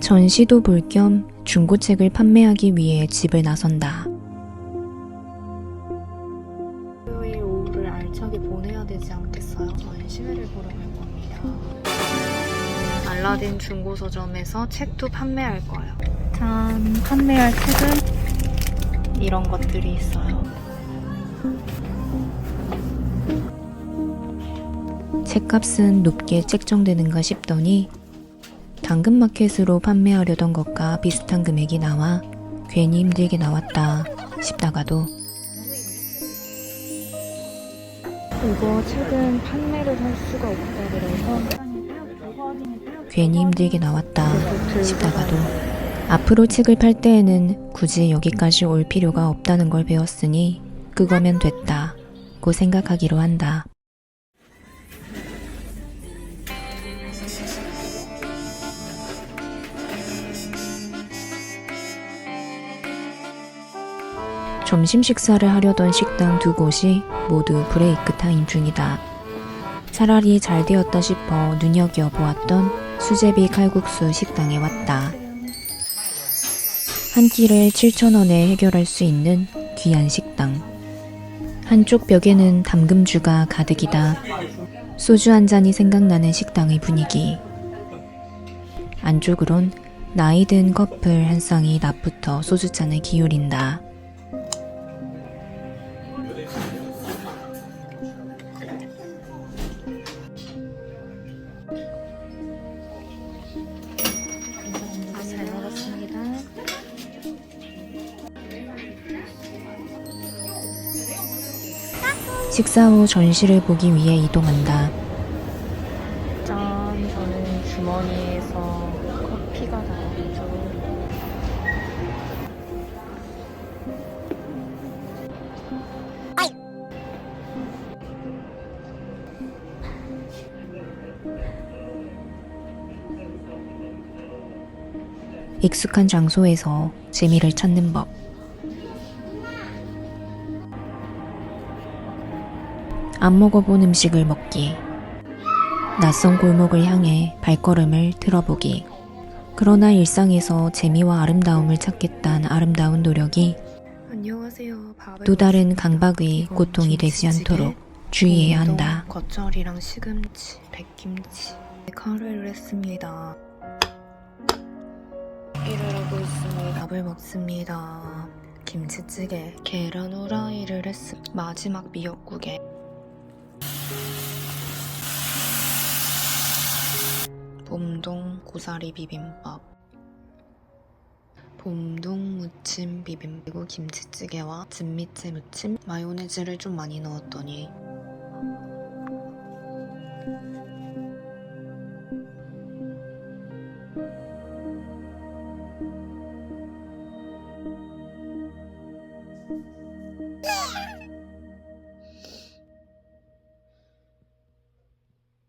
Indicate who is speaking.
Speaker 1: 전시도 볼 겸 중고책을 판매하기 위해 집을 나선다.
Speaker 2: 토요일 오후를 알차게 보내야 되지 않겠어요? 전시회를 보러 갈 겁니다. 알라딘 중고 서점에서 책도 판매할 거예요. 짠, 판매할 책은 이런 것들이 있어요.
Speaker 1: 책값은 높게 책정되는가 싶더니 당근마켓으로 판매하려던 것과 비슷한 금액이 나와 괜히 힘들게 나왔다 싶다가도
Speaker 2: 이거 책은 판매를 할 수가 없다 그래서
Speaker 1: 괜히 힘들게 나왔다 싶다가도 앞으로 책을 팔 때에는 굳이 여기까지 올 필요가 없다는 걸 배웠으니 그거면 됐다 고 생각하기로 한다. 점심 식사를 하려던 식당 두 곳이 모두 브레이크 타임 중이다. 차라리 잘 되었다 싶어 눈여겨보았던 수제비 칼국수 식당에 왔다. 한 끼를 7,000원에 해결할 수 있는 귀한 식당. 한쪽 벽에는 담금주가 가득이다. 소주 한 잔이 생각나는 식당의 분위기. 안쪽으론 나이 든 커플 한 쌍이 낮부터 소주잔을 기울인다. 식사 후 전시를 보기 위해 이동한다.
Speaker 2: 짠, 저는 주머니에서 커피가 나오죠.
Speaker 1: 익숙한 장소에서 재미를 찾는 법. 안 먹어본 음식을 먹기. 낯선 골목을 향해 발걸음을 틀어보기. 그러나 일상에서 재미와 아름다움을 찾겠다는 아름다운 노력이 또 다른. 강박의 고통이 되지 않도록 주의해야 한다.
Speaker 2: 겉절이랑 시금치, 백김치, 카레를 했습니다. 일을 하고 있습니다. 밥을 먹습니다. 김치찌개, 계란 후라이를 했습니다. 마지막 미역국에 봄동 고사리 비빔밥. 봄동 무침 비빔 그리고 김치찌개와 진미채 무침. 마요네즈를 좀 많이 넣었더니